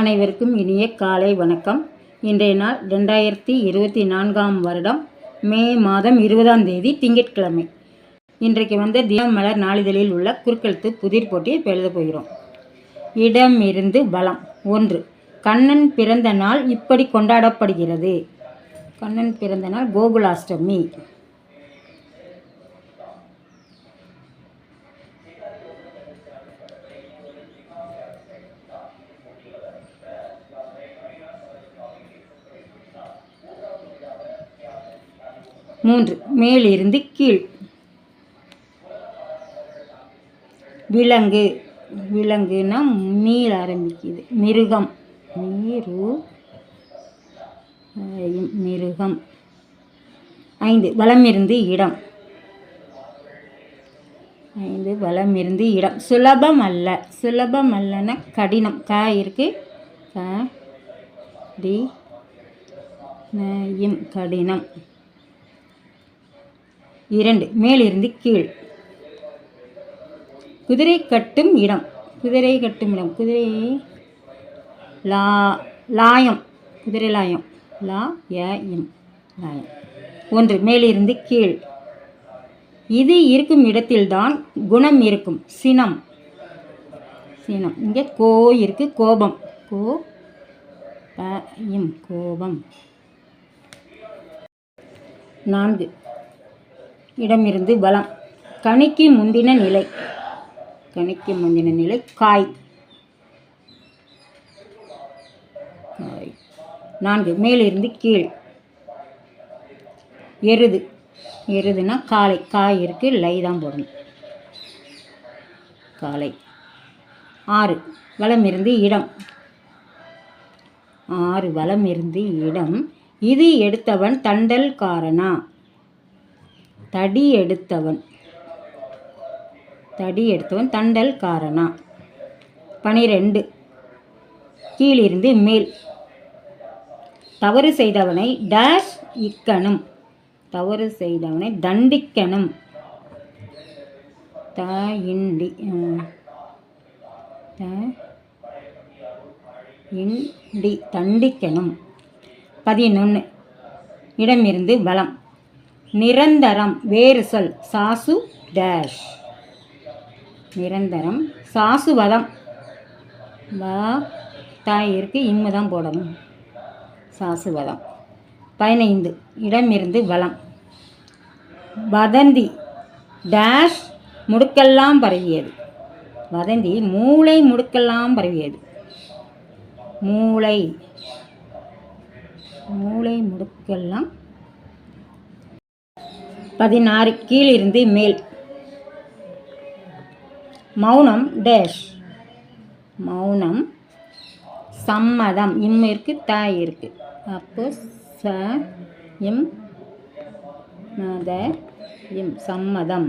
அனைவருக்கும் இனிய காலை வணக்கம். இன்றைய நாள் ரெண்டாயிரத்தி இருபத்தி நான்காம் வருடம் மே மாதம் இருபதாம் தேதி திங்கட்கிழமை. இன்றைக்கு வந்து தினமலர் நாளிதழில் உள்ள குறுக்கெழுத்து புதிர் போட்டியை எழுத போகிறோம். இடம் இருந்து பலம். ஒன்று கண்ணன் பிறந்த நாள் இப்படி கொண்டாடப்படுகிறது. கண்ணன் பிறந்த நாள் கோகுலாஷ்டமி. மூன்று. மேலிருந்து கீழ். விலங்கு. விலங்குனா மீள் ஆரம்பிக்குது. மிருகம். மீரு. மிருகம். ஐந்து. வளமிருந்து இடம். ஐந்து. வளமிருந்து இடம். சுலபம் அல்ல. சுலபம் அல்லனா கடினம். க இருக்கு. க டி கடினம். இரண்டு. மேலிருந்து கீழ். குதிரை கட்டும் இடம். குதிரை கட்டும் இடம். குதிரை லா லாயம். குதிரை லாயம். லா ய லாயம். ஒன்று. மேலிருந்து கீழ். இது இருக்கும் இடத்தில்தான் குணம் இருக்கும். சினம். சினம். இங்கே கோ இருக்கு. கோபம். கோ இம். கோபம். நான்கு. இடமிருந்து பலம் கனிக்கு முந்தின நிலை. கனிக்கு முந்தின நிலை காய். காய். நான்கு. மேலிருந்து கீழ். எருது. எருதுனா காளை காய் இருக்கு லை தான் போடணும். காளை ஆறு. வளம் இருந்து இடம். ஆறு. வளம் இருந்து இடம். இது எடுத்தவன் தண்டல்காரனா தடி எடுத்தவன் தடி எடுத்தவன் தண்டல் காரணா. பனிரெண்டு. கீழிருந்து மேல். தவறு செய்தவனை டேஷ் இக்கணும். தவறு செய்தவனை தண்டிக்கணும். த இண்டி த இண்டி தண்டிக்கணும். பதினொன்று இடமிருந்து பலம் நிரந்தரம். வேறு சொல் சாசு டேஷ் நிரந்தரம். சாசுவதம் வா தாய் இருக்கு இம்மு தான் போடணும். சாசுவதம் பதினைந்து. இடமிருந்து வளம். வதந்தி டேஷ் முடுக்கெல்லாம் பரவியது. வதந்தி மூளை முடுக்கெல்லாம் பரவியது. மூளை. மூளை முடுக்கெல்லாம் பதினாறு கீழிருந்து மேல். மௌனம் டேஷ் மௌனம் சம்மதம். இம் இருக்கு தாய் இருக்கு. அப்போ ச இம் மத இம் சம்மதம்.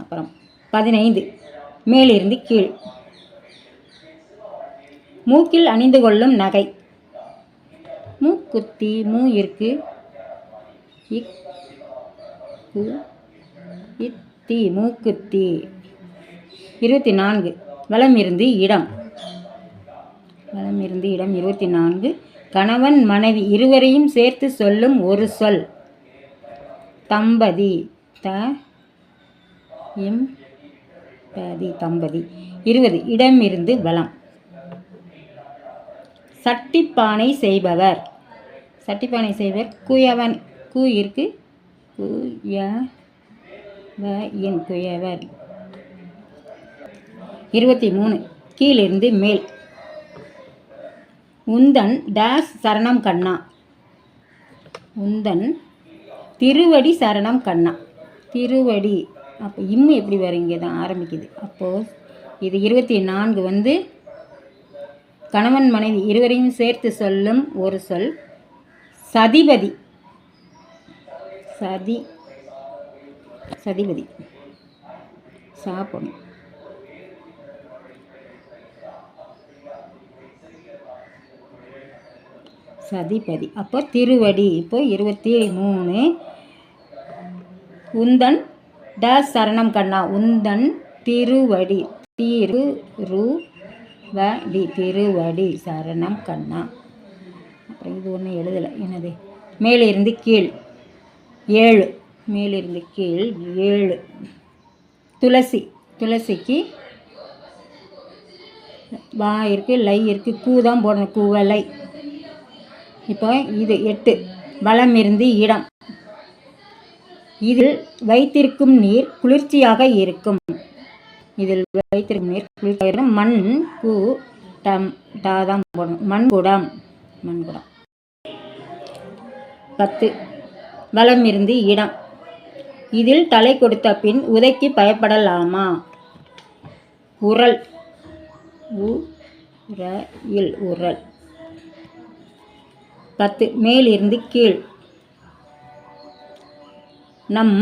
அப்புறம் பதினைந்து. மேலிருந்து கீழ். மூக்கில் அணிந்து கொள்ளும் நகை. மூக்குத்தி மூ இருக்குது இக் இத்தி மூக்குத்தி இருபத்தி நான்கு வளமிருந்து இருந்து இடம். வளமிருந்து இருந்து இடம் இருபத்தி நான்கு கணவன் மனைவி இருவரையும் சேர்த்து சொல்லும் ஒரு சொல். தம்பதி. த இம் பதி தம்பதி. இருபது. இடம் இருந்து சட்டிப்பானை செய்பவர். சட்டிப்பானை செய்வர் குயவன். கு இருக்கு. கு ய வ இன் குயவர் இருபத்தி மூணு. கீழிருந்து மேல். உந்தன் டேஸ் சரணம் கண்ணா. உந்தன் திருவடி சரணம் கண்ணா. திருவடி. அப்போ இம்மு எப்படி வரும்? இங்கே தான் ஆரம்பிக்குது. அப்போது இது இருபத்தி நான்கு வந்து கணவன் மனைவி இருவரையும் சேர்த்து சொல்லும் ஒரு சொல். சதிபதி. சதி சதிபதி சாப்பிடணும் சதிபதி. அப்போ திருவடி. இப்போ இருபத்தி மூணு. உந்தன் ட சரணம் கண்ணா. உந்தன் திருவடி. திரு ரு வடி திருவடி சரணம் கண்ணா. அப்புறம் இது ஒன்றும் எழுதலை. என்னது? மேலிருந்து கீழ். ஏழு. மேலிருந்து கீழ் ஏழு. துளசி. துளசிக்கு வா இருக்குது லை இருக்குது கூ தான் போடணும் கூவலை இப்போ இது எட்டு. வளம் இருந்து இடம். இதில் வைத்திருக்கும் நீர் குளிர்ச்சியாக இருக்கும். இதில் வைத்திருக்கும் நீர் குளிர்ச்சியாக இருக்கும். மண் கூ டம் டா தான் போடணும். மண்குடம். மண்குடம். பத்து. வலம் இருந்து இடம். இதில் தலை கொடுத்த பின் உதைக்கு பயப்படலாமா? உரல். உ ர இல் உரல். பத்து. மேலிருந்து கீழ். நம்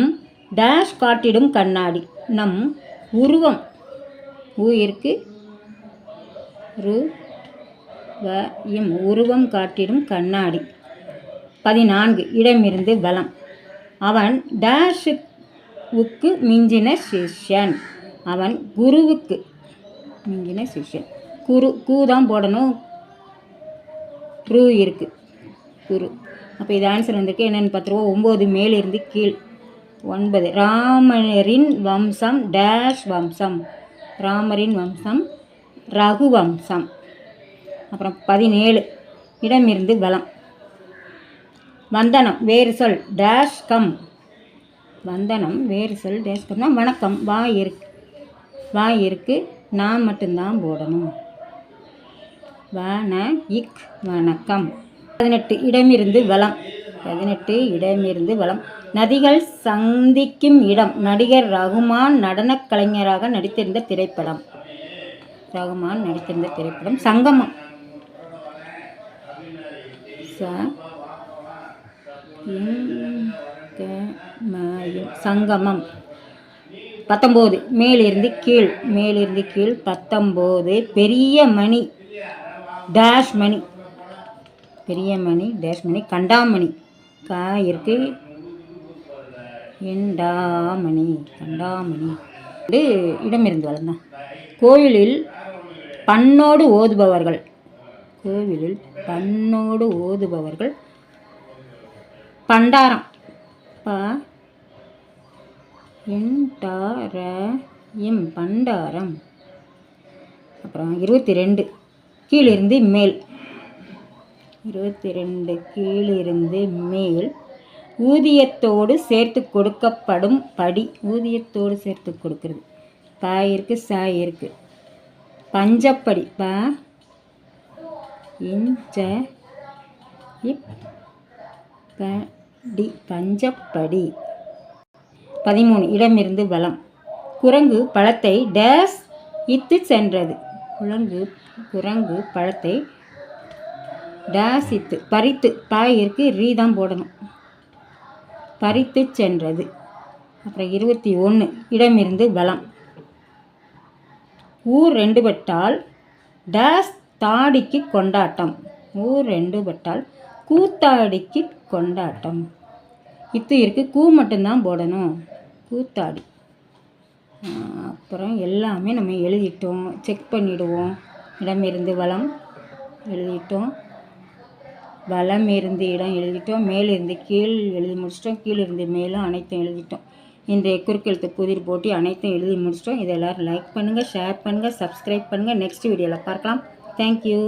டேஷ் காட்டிடும் கண்ணாடி. நம் உருவம். உயிருக்கு ரு வ இம் உருவம் காட்டிடும் கண்ணாடி. பதினான்கு இடமிருந்து வலம். அவன் டேஷுக்கு மிஞ்சின சிஷ்யன். அவன் குருவுக்கு மிஞ்சின சிஷ்யன். குரு கூ தான் போடணும். ரு இருக்கு. குரு. அப்போ இது ஆன்சர் வந்திருக்கு. என்னென்னு பார்த்துருவோம். ஒம்பது மேலிருந்து கீழ். ஒன்பது. ராமரின் வம்சம் டேஷ் வம்சம். ராமரின் வம்சம் ரகு வம்சம். அப்புறம் பதினேழு இடமிருந்து வலம். வந்தனம் வேறு சொல் டேஷ் கம் வந்தனம் வேறு சொல் டேஷ் கம்னா வணக்கம் வா இருக்கு. வா இருக்கு நான் மட்டும்தான் போடணும். வன இக் வணக்கம். பதினெட்டு இடமிருந்து வளம் பதினெட்டு இடமிருந்து வளம் நதிகள் சந்திக்கும் இடம். நடிகர் ரகுமான் நடனக் கலைஞராக நடித்திருந்த திரைப்படம். ரகுமான் நடித்திருந்த திரைப்படம் சங்கமம். ச சங்கமம். பத்தொம்போது மேலிருந்து கீழ் மேலிருந்து கீழ் பத்தொம்போது பெரிய மணி டேஷ் மணி. பெரிய மணி டேஷ் மணி கண்டாமணி கா இருக்கு எண்டாமணி கண்டாமணி இது இடமிருந்து வளர்ந்தான் கோயிலில் பண்ணோடு ஓதுபவர்கள். கோவிலில் பண்ணோடு ஓதுபவர்கள் பண்டாரம். ப எம் பண்டாரம். அப்புறம் இருபத்தி ரெண்டு கீழிருந்து மேல். இருபத்தி ரெண்டு கீழிருந்து மேல். ஊதியத்தோடு சேர்த்து கொடுக்கப்படும் படி ஊதியத்தோடு சேர்த்து கொடுக்கறது. பா இருக்கு ச இருக்கு பஞ்சப்படி ப இஞ்ச இப் டி பஞ்சப்படி. பதிமூணு இடமிருந்து வலம் குரங்கு பழத்தை டேஸ் இத்து சென்றது. குரங்கு குரங்கு பழத்தை டேஸ் இத்து பறித்து பாய் ரீ தான் போடணும். பறித்து சென்றது. அப்புறம் இருபத்தி ஒன்று இடமிருந்து வலம் ஊர் ரெண்டு பட்டால் டேஸ் தாடிக்கு கொண்டாட்டம். ஊர் ரெண்டு பட்டால் கூத்தாடிக்கு கொண்டாட்டம். இத்து இருக்கு கூ மட்டும்தான் போடணும். கூத்தாடி. அப்புறம் எல்லாமே நம்ம எழுதிட்டோம். செக் பண்ணிடுவோம். இடமிருந்து வளம் எழுதிட்டோம். வளம் இருந்து இடம் எழுதிட்டோம். மேலிருந்து கீழ் எழுதி முடிச்சிட்டோம். கீழிருந்து மேலும் அனைத்தும் எழுதிட்டோம். இன்றைய குறுக்கெழுத்து புதிர் போட்டி அனைத்தும் எழுதி முடிச்சிட்டோம். இதை எல்லோரும் லைக் பண்ணுங்கள் ஷேர் பண்ணுங்கள் சப்ஸ்கிரைப் பண்ணுங்கள் நெக்ஸ்ட் வீடியோவில் பார்க்கலாம். தேங்க்யூ